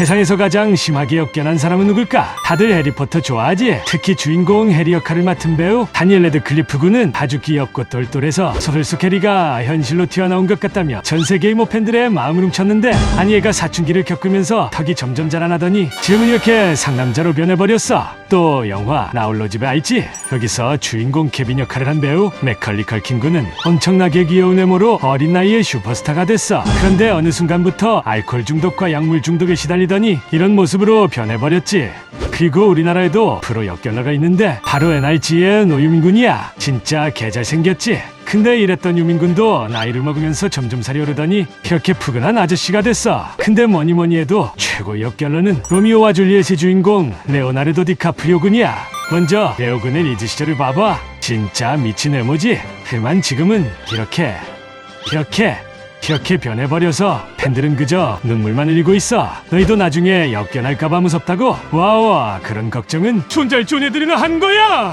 세상에서 가장 심하게 역견한 사람은 누굴까? 다들 해리포터 좋아하지? 특히 주인공 해리 역할을 맡은 배우 다니엘 레드클리프 군은 아주 귀엽고 똘똘해서 소설 속 해리가 현실로 튀어나온 것 같다며 전 세계의 모 팬들의 마음을 훔쳤는데 아니 얘가 사춘기를 겪으면서 턱이 점점 자라나더니 지금은 이렇게 상남자로 변해버렸어. 또 영화 나홀로 집에 알지? 여기서 주인공 케빈 역할을 한 배우 맥컬리 컬킨 군은 엄청나게 귀여운 외모로 어린 나이에 슈퍼스타가 됐어. 그런데 어느 순간부터 알코올 중독과 약물 중독에 시달리더니 이런 모습으로 변해버렸지. 그리고 우리나라에도 프로 역결러가 있는데 바로 NRG의 노유민 군이야. 진짜 개잘 생겼지. 근데 이랬던 유민군도 나이를 먹으면서 점점 살이 오르더니 이렇게 푸근한 아저씨가 됐어. 근데 뭐니 뭐니 해도 최고 역결러는 로미오와 줄리엣의 주인공 레오나르도 디카프리오 군이야. 먼저 레오 군의 리즈 시절을 봐봐. 진짜 미친 외모지. 하지만 지금은 이렇게 이렇게 이렇게 변해버려서 팬들은 그저 눈물만 흘리고 있어. 너희도 나중에 역견할까봐 무섭다고? 와우, 그런 걱정은 존잘 존애들이나 한 거야.